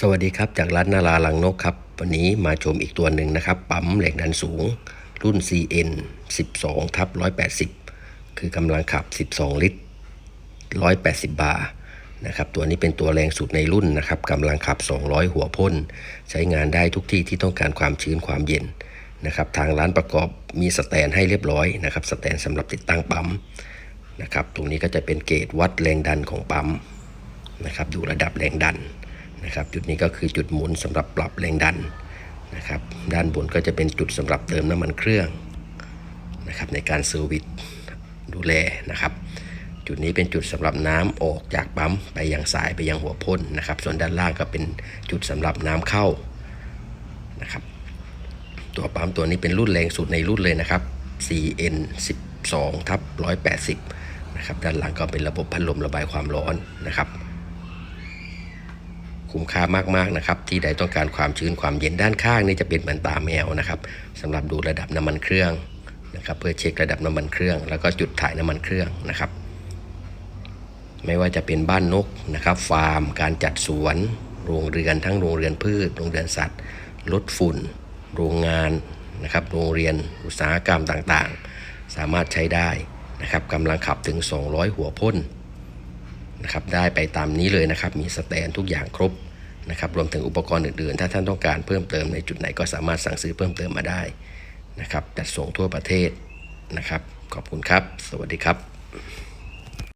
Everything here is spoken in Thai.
สวัสดีครับ จากร้านนาราลังนกครับ วันนี้มาชมอีกตัวหนึ่งนะครับ ปั๊มแรงดันสูง รุ่น CN 12ทับ180 คือกำลังขับ 12 ลิตร 180 บาร์นะครับตัวนี้เป็นตัวแรงสุดในรุ่นนะครับกำลังขับ 200 หัวพ่น ใช้งานได้ทุกที่ที่ต้องการความชื้นความเย็นนะครับทางร้านประกอบมีสแตนให้เรียบร้อยนะครับสแตนสำหรับติดตั้งปั๊มนะครับตรงนี้ก็จะเป็นเกจวัดแรงดันของปั๊มนะครับดูระดับแรงดัน นะครับ จุดนี้ก็คือจุดหมุนสำหรับปรับแรงดันนะครับ ด้านบนก็จะเป็นจุดสำหรับเติมน้ำมันเครื่องนะครับในการเซอร์วิสดูแลนะครับ จุดนี้เป็นจุดสำหรับน้ำออกจากปั๊มไปยังสายไปยังหัวพ่นนะครับ ส่วนด้านล่างก็เป็นจุดสำหรับน้ำเข้านะครับตัวปั๊มตัวนี้เป็นรุ่นแรงสุดในรุ่นเลยนะครับ CN 12ทับ180นะครับด้านหลังก็เป็นระบบพัดลมระบายความร้อนนะครับ คุ้มค่ามากๆนะครับ ที่ใดต้องการความชื้นความเย็นด้านข้างนี่จะเป็นเหมือนตาแมวนะครับสำหรับดูระดับน้ำมันเครื่องนะครับเพื่อเช็คระดับน้ำมันเครื่อง แล้วก็จุดถ่ายน้ำมันเครื่องนะครับ ไม่ว่าจะเป็นบ้านนกนะครับ ฟาร์ม การจัดสวน โรงเรือนทั้งโรงเรือนพืช โรงเรือนสัตว์ลดฝุ่น โรงงานนะครับโรงเรียนอุตสาหกรรมต่างๆ สามารถใช้ได้นะครับกำลังขับถึง 200 หัวพ่นนะครับได้ไปตามนี้เลยนะครับ มีสแตนทุกอย่างครบ นะครับรวมถึงอุปกรณ์อื่นๆ ถ้าท่านต้องการเพิ่มเติมในจุดไหนก็สามารถสั่งซื้อเพิ่มเติมมาได้นะครับจัดส่งทั่วประเทศนะครับ ขอบคุณครับ สวัสดีครับ